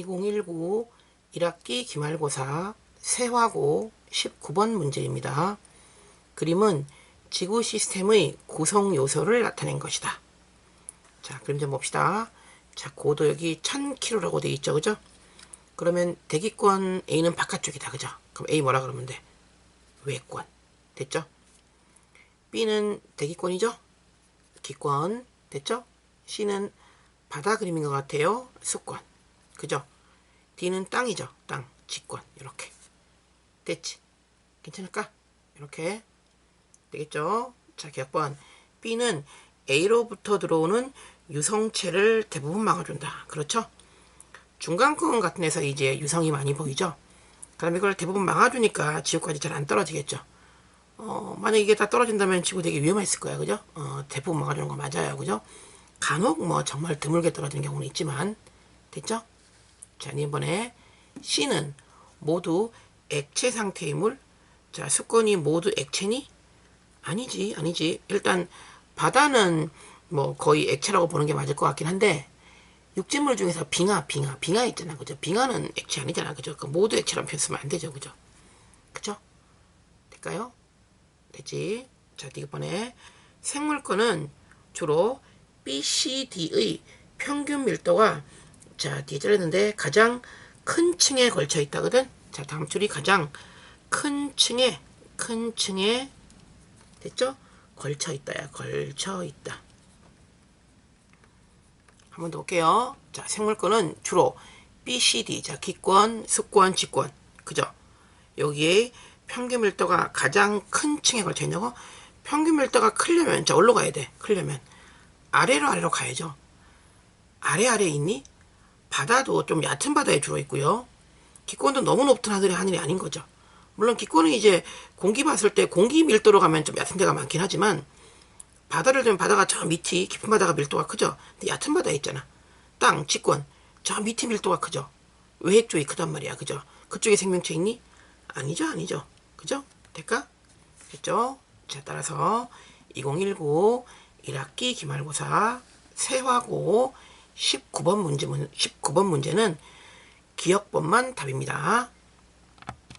2019 1학기 기말고사 세화고 19번 문제입니다. 그림은 지구 시스템의 구성 요소를 나타낸 것이다. 자, 그림 좀 봅시다. 자, 고도 여기 1000km라고 돼 있죠. 그죠? 그러면 대기권 A는 바깥쪽이다. 그죠? 그럼 A 뭐라 그러면 돼? 외권. 됐죠? B는 대기권이죠? 기권. 됐죠? C는 바다 그림인 것 같아요. 수권. 그죠? D는 땅이죠. 땅. 직권. 이렇게. 됐지? 괜찮을까? 이렇게. 되겠죠? 자, 기억번. B는 A로부터 들어오는 유성체를 대부분 막아준다. 그렇죠? 중간권 같은 데서 이제 유성이 많이 보이죠? 그럼 이걸 대부분 막아주니까 지구까지 잘 안 떨어지겠죠? 어, 만약 이게 다 떨어진다면 지구 되게 위험했을 거야. 그죠? 어, 대부분 막아주는 거 맞아요. 그죠? 간혹 뭐 정말 드물게 떨어지는 경우는 있지만, 됐죠? 자, 이번에 C는 모두 액체 상태의 물. 자, 수건이 모두 액체니? 아니지, 아니지. 일단 바다는 뭐 거의 액체라고 보는 게 맞을 것 같긴 한데 육지물 중에서 빙하, 빙하, 빙하 있잖아, 그죠? 빙하는 액체 아니잖아, 그죠? 그 모두 액체라는 표현 쓰면 안 되죠, 그죠? 그죠? 될까요? 됐지? 자, 이번에 생물권은 주로 B, C, D의 평균 밀도가 자, 뒤에 잘렸는데 가장 큰 층에 걸쳐 있다거든. 자, 다음 줄이 가장 큰 층에 큰 층에 됐죠? 걸쳐 있다야. 걸쳐 있다. 한 번 더 볼게요. 자, 생물권은 주로 B, C, D. 자, 기권, 수권, 직권. 그죠? 여기에 평균 밀도가 가장 큰 층에 걸쳐 있냐고? 평균 밀도가 크려면, 자, 어디로 가야 돼? 크려면. 아래로 아래로 가야죠. 아래 아래 있니? 바다도 좀 얕은 바다에 주로 있고요. 기권도 너무 높은 하늘의 하늘이 아닌 거죠. 물론 기권은 이제 공기 봤을 때 공기 밀도로 가면 좀 얕은 데가 많긴 하지만 바다를 보면 바다가 저 밑이 깊은 바다가 밀도가 크죠. 근데 얕은 바다에 있잖아. 땅, 직권 저 밑이 밀도가 크죠. 외핵 쪽이 크단 말이야. 그죠? 그쪽에 생명체 있니? 아니죠, 아니죠. 그죠? 될까? 됐죠? 자, 따라서 2019 1학기 기말고사 세화고 19번 문제 19번 문제는 기억법만 답입니다.